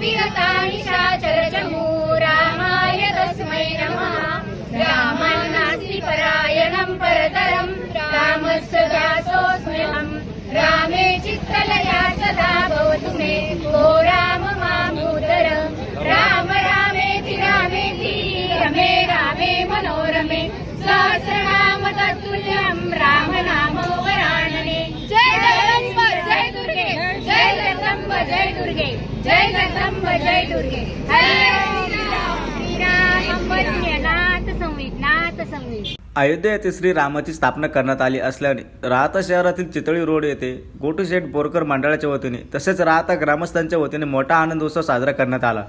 महावीरता निशाचरचमू रामाय तस्मै नमः। रामं परायणं परतरं रामस्य दासोऽस्म्यहम् रामे चित्तलया सदा भवतु मे। को राम मामोदर राम रामेति रामेति रमे रामे मनोरमे। सहस्रनाम तत्तुल्यं राम नाम वराणने जय जगदम्ब जय दुर्गे जय जगदम्ब जय दुर्गे जय जगदम्ब जय दुर्गे। अयोध्या येथे श्री रामाची स्थापना करण्यात आली असल्याने राहता शहरातील चितळी रोड येथे गोटू शेठ बोरकर मंडळाच्या वतीने तसेच राहता ग्रामस्थांच्या वतीने मोठा आनंद उत्सव साजरा करण्यात आला.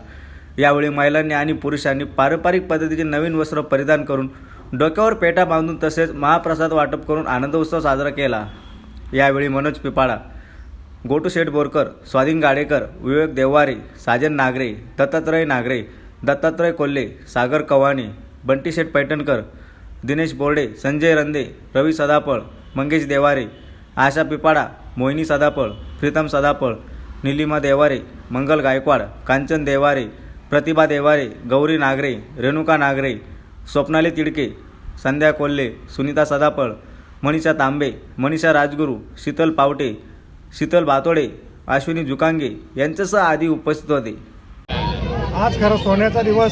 यावेळी महिलांनी आणि पुरुषांनी पारंपरिक पद्धतीचे नवीन वस्त्र परिधान करून डोक्यावर पेटा बांधून तसेच महाप्रसाद वाटप करून आनंद उत्सव साजरा केला. यावेळी मनोज पिपाळा गोटू शेठ बोरकर स्वाधीन गाडेकर विवेक देवारे साजन नागरे दत्तात्रय नागरे दत्तात्रय कोल्हे सागर कवानी बंटी शेठ पैठणकर दिनेश बोर्डे संजय रंदे रवी सदापळ मंगेश देवारे आशा पिपाडा मोहिनी सदापळ प्रीतम सदापळ निलिमा देवारे मंगल गायकवाड कांचन देवारे प्रतिभा देवारे गौरी नागरे रेणुका नागरे स्वप्नाली तिडके संध्या कोल्हे सुनीता सदापळ मनीषा तांबे मनीषा राजगुरू शीतल पावटे शीतल बातोडे अश्विनी जुकांगे यांच्यासह आदी उपस्थित होते. आज खरं सोन्याचा दिवस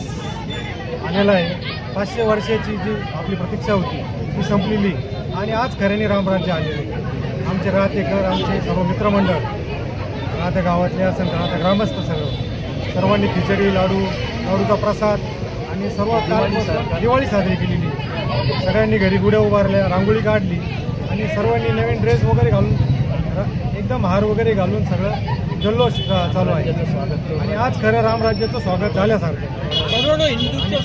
आलेला आहे. पाचशे वर्षाची जी आपली प्रतीक्षा होती ती संपलेली. आणि आज खऱ्याने रामराज्य आलेले. आमचे राहतेकर आमचे सर्व मित्रमंडळ राहत्या गावातले असेल राहत्या ग्रामस्थ सगळं. सर्वांनी खिचडी लाडू लाडूचा प्रसाद आणि सर्व कार्यक्रम- दिवाळी साजरी केलेली. सगळ्यांनी घरी गुड्या उभारल्या रांगोळी काढली आणि सर्वांनी नवीन ड्रेस वगैरे घालून एकदम हार वगैरे घालून सगळं जल्लोष चालू आहे. आणि आज खरं रामराज्याचं स्वागत झाल्यासारखं.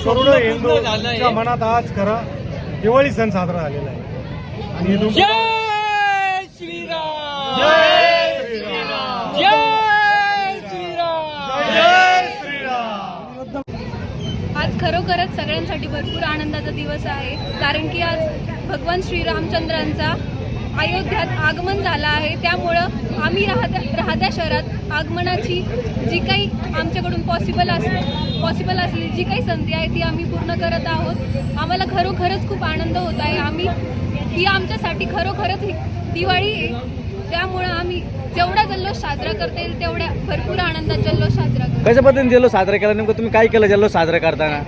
करोडो हिंदूच्या. मनात आज खरा दिवाळी सण साजरा झालेला आहे. आणि आज खरोखरच सगळ्यांसाठी भरपूर आनंदाचा दिवस आहे. कारण की आज भगवान श्रीरामचंद्रांचा अयोध्यात आगमन झालं आहे. त्यामुळं आम्ही राहत्या राहत्या शहरात आगमनाची जी काही आमच्याकडून पॉसिबल अस पॉसिबल असलेली जी काही संधी आहे ती आम्ही पूर्ण करत आहोत. आम्हाला खरोखरच खूप आनंद होत आहे. आम्ही ही आमच्यासाठी खरोखरच दिवाळी त्यामुळं आम्ही जेवढा जल्लोष साजरा करता येईल तेवढ्या भरपूर आनंदात जल्लोष साजरा करतो. कशा पद्धतीने जल्लोष साजरा केला? नेमकं तुम्ही काय केलं जल्लोष साजरा करताना?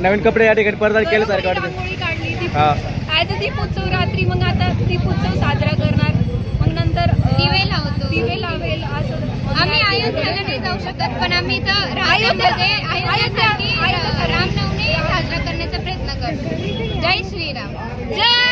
नवीन कपडे या ठिकाणी परिधान केल्यासारखं वाटतं. काढली हा. ॲज अ दीपोत्सव रात्री मग आता दीपोत्सव साजरा करणार मग नंतर दिवे लावतो. दिवे लावेल असं आम्ही अयोध्येला नाही जाऊ शकत पण आम्ही इथं अयोध्या- राज्यामध्ये अयोध्या- अयोध्यासाठी अयोध्यासाठी. रामनवमी साजरा करण्याचा प्रयत्न करतो जय श्रीराम जय